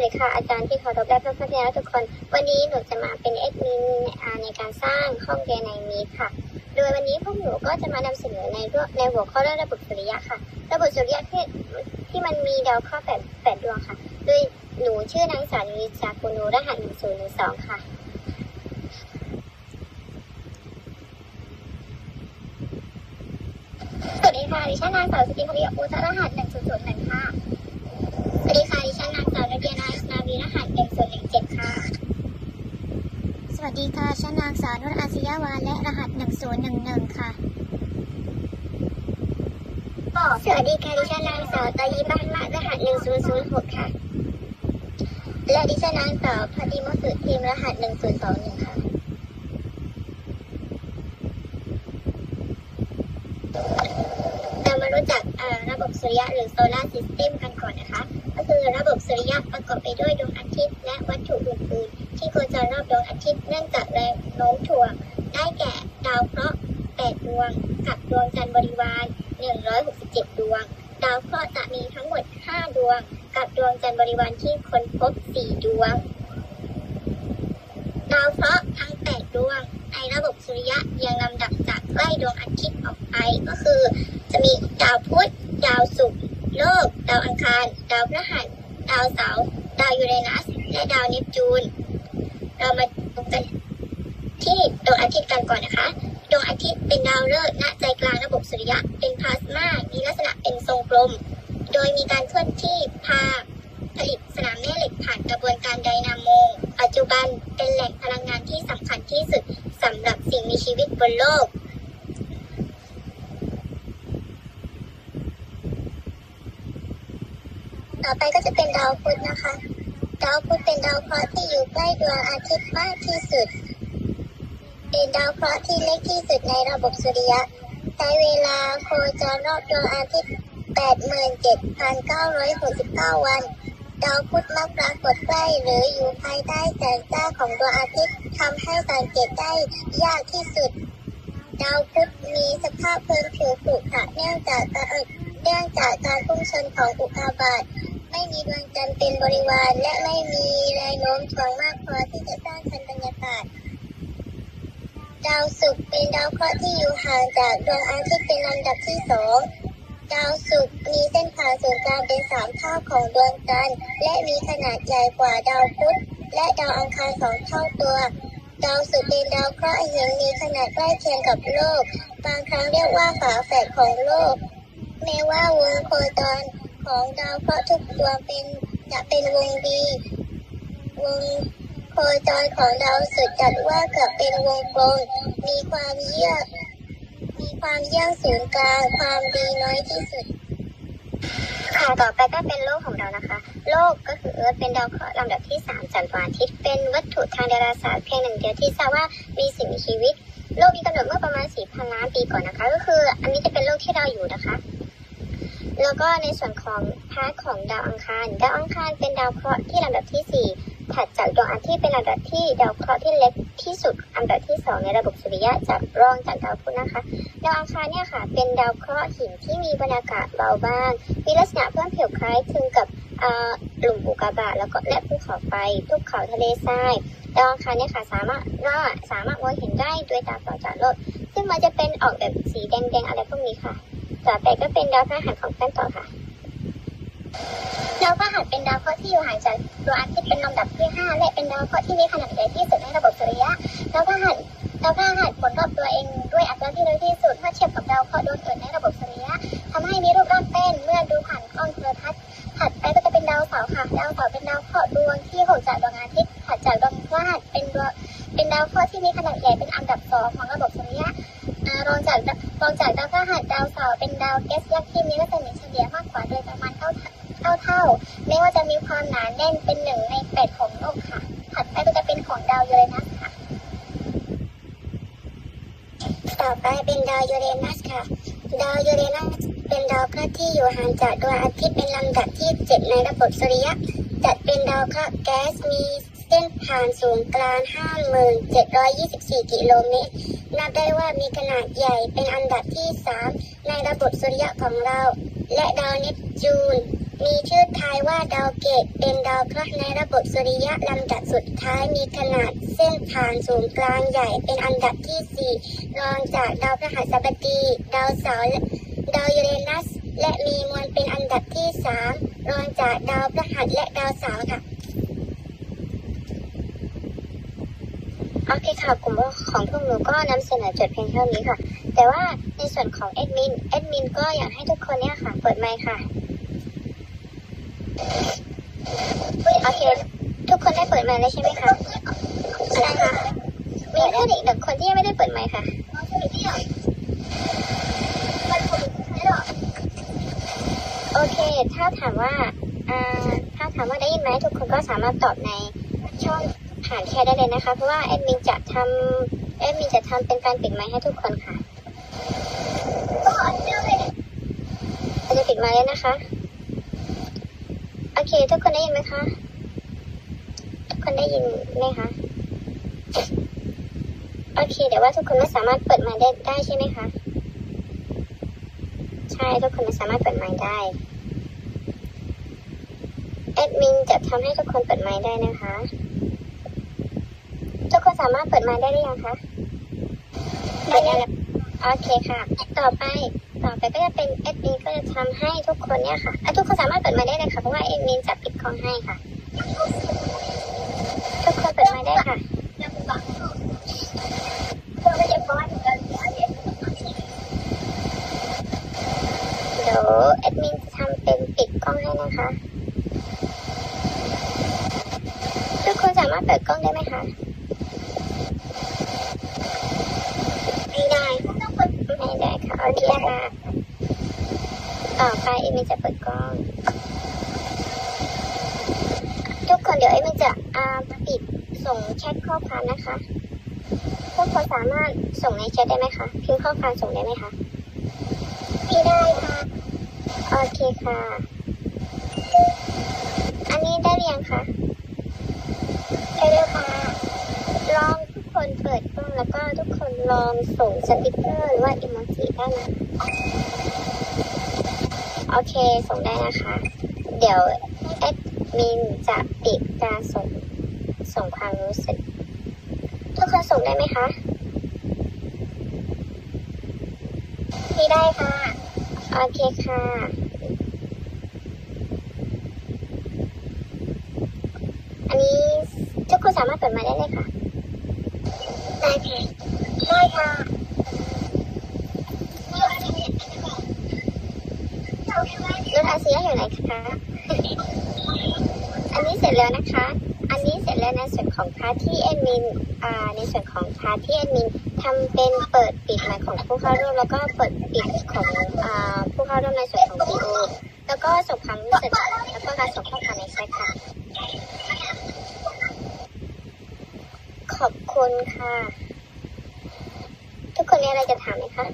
วัสดีค่ะอาจารย์ที่เคารพและเพื่อนๆที่รักทุกคน วันนี้หนูจะมาเป็นเอ็ดมินในการสร้างห้องเรียนในมีค่ะ โดยวันนี้พวกหนูก็จะมานำเสนอในเรื่องในหัวข้อเรื่องระบบสุริยะค่ะ ระบบสุริยะที่ที่มันมีดาวเคราะห์แปดแปดดวงค่ะ โดยหนูชื่อนางสาวนิจากุนูรหัสหนึ่งศูนย์หนึ่งสองค่ะสวัสดีค่ะดิฉันนางสาวสติภริยอุตรหัสหนึ่งศูนย์ศูนย์หนึ่งค่ะสวัสดีค่ะดิฉันนางสาวระเบียนา วีรหัสหนึ่งศูนย์หนึ่งเจ็ดค่ะ สวัสดีค่ะฉันนางสาวนุชอาสยาวานและรหัส1011ค่ะ สวัสดีค่ะดิฉันนางสาวตายีบ้านมะรหัสหนึ่งศูนย์ศูนย์หกค่ะ และดิฉันนางสาวพอดีมสุทีมรหัสหนึ่งศูนย์สองหนึ่งค่ะ เรู้จักระบบสุริยะหรือโซลาร์ซิสเต็มกันก่อนนะคะ ก็คือระบบสุริยะประกอบไปด้วยดวงอาทิตย์ และวัตถุอื่นๆ ที่โคจรรอบดวงอาทิตย์เนื่องจากแรงโน้มถ่วง ได้แก่ดาวเคราะห์8ดวง กับดวงจันทร์บริวาร 167 ดวง ดาวเคราะห์จะมีทั้งหมด 5 ดวง กับดวงจันทร์บริวารที่ค้นพบ 4 ดวง ดาวเคราะห์ทั้ง 8 ดวง ในระบบสุริยะเรียงลำดับจากใกล้ดวงอาทิตย์ออกไปก็คือ จะมีดาวพุธดาวศุกร์โลก ดาวอังคาร ดาวพฤหัสดาวเสาร์ดาวยูเรนัส และดาวเนปจูน เรามาดูกันที่ดวงอาทิตย์กันก่อนนะคะ ดวงอาทิตย์เป็นดาวฤกษ์ณใจกลางระบบสุริยะ เป็นพลาสมา มีลักษณะเป็นทรงกลม โดยมีการเคลื่อนที่พาผลิตสนามแม่เหล็กผ่านกระบวนการไดนาโม ปัจจุบันเป็นแหล่งพลังงานที่สำคัญที่สุดสำหรับสิ่งมีชีวิตบนโลก ต่อไปก็จะเป็นดาวพุธนะคะ ดาวพุธเป็นดาวเคราะห์ที่อยู่ใกล้ดวงอาทิตย์มากที่สุด เป็นดาวเคราะห์ที่เล็กที่สุดในระบบสุริยะ ใช้เวลาโคจรรอบดวงอาทิตย์ 87,969 วัน ดาวพุธมักปรากฏใกล้หรืออยู่ภายใต้แสงจ้าของดวงอาทิตย์ทำให้สังเกตได้ยากที่สุด ดาวพุธมีสภาพพื้นผิวขรุขระเนื่องจากการเอ่อเนื่องจากการพุ่งชนของอุกกาบาต ไม่มีดวงจันทร์เป็นบริวาร และไม่มีแรงโน้มถ่วงมากพอที่จะสร้างชั้นบรรยากาศ ดาวศุกร์เป็นดาวเคราะห์ที่อยู่ห่างจากดวงอาทิตย์เป็นลำดับที่สองดาวศุกร์มีเส้นผ่านศูนย์กลางเป็นสามเท่าของดวงจันทร์และมีขนาดใหญ่กว่าดาวพุธและดาวอังคารสองเท่าตัว ดาวศุกร์เป็นดาวเคราะห์หินมีขนาดใกล้เคียงกับโลก บางครั้งเรียกว่าฝาแฝดของโลกแม้ว่าวงโคจร ของดาวเคราะห์ทุกดวงเป็นจะเป็นวงรีวงโคจรของดาวศุกร์จัดว่าเกือบเป็นวงกลมมีความเยือกมีความเยือกศูนย์กลางความดีน้อยที่สุดค่ะต่อไปก็เป็นโลกของเรานะคะ โลกก็คือเอิร์ธเป็นดาวเคราะห์ลำดับที่ 3จากดวงอาทิตย์เป็นวัตถุทางดาราศาสตร์เพียงหนึ่งเดียวที่ทราบว่ามีสิ่งมีชีวิต โลกมีกำเนิดเมื่อประมาณ4,000ล้านปีก่อนนะคะ ก็คืออันนี้จะเป็นโลกที่เราอยู่นะคะ แล้วก็ในส่วนของพาร์ทของดาวอังคาร ดาวอังคารเป็นดาวเคราะห์ที่ลำดับที่ 4 ถัดจากดวงอาทิตย์เป็นลำดับที่ดาวเคราะห์ที่เล็กที่สุดอันดับที่ 2 ในระบบสุริยะจากรองจากดาวพุธนะคะ ดาวอังคารเนี่ยค่ะ เป็นดาวเคราะห์หินที่มีบรรยากาศเบาบางมีลักษณะเพื้นผิวคล้ายคลึงกับอ่ากลุ่มอุกกาบาตแล้วก็และภูเขาไฟภูเขาทะเลทรายดาวอังคารเนี่ยค่ะสามารถเราสามารถมองเห็นได้ด้วยตาเปล่าจากโลกซึ่งมันจะเป็นออกแบบสีแดงๆอะไรพวกนี้ค่ะ ต่อไปก็เป็นดาวพฤหัสของแฟนต่อค่ะดาวพฤหัสเป็นดาวเคราะห์ที่อยู่ห่างจากดวงอาทิตย์เป็นลำดับที่ 5 และเป็นดาวเคราะห์ที่มีขนาดใหญ่ที่สุดในระบบสุริยะดาวพฤหัสดาวพฤหัสหมุนรอบตัวเองด้วยอัตราที่เร็วที่สุดเมื่อเทียบกับดาวเคราะห์ดวงอื่นในระบบ หัสดาวเสาร์เป็นดาวแก๊สยักษ์ที่มีรัศมีเฉลี่ยมากกว่าโดยประมาณเท่าเท่าเท่าไม่ว่าจะมีความหนาแน่นเป็นหนึ่งในแปดของโลกค่ะ ถัดไปก็จะเป็นของดาวยูเรนัสค่ะ ต่อไปเป็นดาวยูเรนัสค่ะ ดาวยูเรนัสเป็นดาวเคราะห์ที่อยู่ห่างจากดวงอาทิตย์เป็นลำดับที่7ในระบบสุริยะ จัดเป็นดาวเคราะห์แก๊สมีเส้นผ่านศูนย์กลาง 5724 กิโลเมตร นับได้ว่ามีขนาดใหญ่เป็นอันดับที่ 3 ในระบบสุริยะของเรา และดาวเนปจูน มีชื่อท้ายว่าดาวเกตเป็นดาวเคราะห์ในระบบสุริยะลำดับสุดท้ายมีขนาดเส้นผ่านศูนย์กลางใหญ่เป็นอันดับที่ 4 รองจากดาวพฤหัสบดี ดาวเสาร์ดาวยูเรนัส และมีมวลเป็นอันดับที่ 3 รองจากดาวพฤหัสและดาวเสาร์ค่ะ โอเคค่ะกลุ่มของพวกหนูก็นำเสนอจดเพียงเท่านี้ค่ะ แต่ว่าในส่วนของแอดมินแอดมินก็อยากให้ทุกคนเนี่ยค่ะเปิดไมค์ค่ะโอเคทุกคนได้เปิดไมค์แล้วใช่ไหมคะใช่ค่ะมีแค่เด็กหนึ่งคนที่ยังไม่ได้เปิดไมค์ค่ะโอเค ถ้าถามว่าถ้าถามว่าได้ยินไหมทุกคนก็สามารถตอบในช่อง ผ่านแชทได้เลยนะคะ เพราะว่าแอดมินจะทำแอดมินจะทำเป็นการปิดไมค์ให้ทุกคนค่ะเราจะปิดไมค์แล้วนะคะ โอเค ทุกคนได้ยินไหมคะ ทุกคนได้ยินไหมคะ โอเค เดี๋ยวว่าทุกคนไม่สามารถเปิดไมค์ได้ได้ใช่ไหมคะ ใช่ทุกคนไม่สามารถเปิดไมค์ได้แอดมินจะทำให้ทุกคนเปิดไมค์ได้นะคะ สามารถเปิดไมค์ได้หรือยังคะเปิดได้แล้วโอเคค่ะ ต่อไปต่อไปก็จะเป็นแอดมินก็จะทำให้ทุกคนเนี่ยค่ะอะทุกคนสามารถเปิดไมค์ได้เลยค่ะเพราะว่าแอดมินจะปิดกล้องให้ค่ะ ทุกคนเปิดไมค์ได้ค่ะ เดี๋ยวแอดมินจะทำเป็นปิดกล้องให้นะคะ ทุกคนสามารถเปิดกล้องได้ไหมคะ ไม่ได้ ไม่ ได้ค่ะโอเคค่ะต่อไปเอมินจะเปิดกล้อง ทุกคนเดี๋ยวเอ็มจะอ่าปิดส่งแชทข้อความนะคะทุกคนสามารถส่งในแชทได้ไหมคะพิมพ์ข้อความส่งได้ไหมคะไม่ได้ค่ะโอเคค่ะ อันนี้ได้หรือยังคะได้แล้วค่ะลอง แล้วก็ทุกคนลองส่งสติกเกอร์หรือว่าอิโมจิได้นะโอเคส่งได้นะคะ เดี๋ยวแอดมินจะปิดการส่งส่งความรู้สึก ทุกคนส่งได้ไหมคะไม่ได้ค่ะ โอเคค่ะอันนี้ทุกคนสามารถเปิดมาได้เลยค่ะ ด้ค่ะด้ค่ะรถอาเซียอยู่ไหนคะ อันนี้เสร็จแล้วนะคะ อันนี้เสร็จแล้วในส่วนของพาร์ทที่แอดมิน อ่า ในส่วนของพาร์ทที่แอดมินทำเป็นเปิดปิดไมค์ของผู้เข้าร่วมแล้วก็เปิดปิดของ อ่า ผู้เข้าร่วมในส่วนของ PO แล้วก็ส่งความรู้สึกแล้วก็การส่งข้อความในแชทค่ะ ขอบ คุณค่ะ ทุกคนมีอะไรจะถามไหมคะ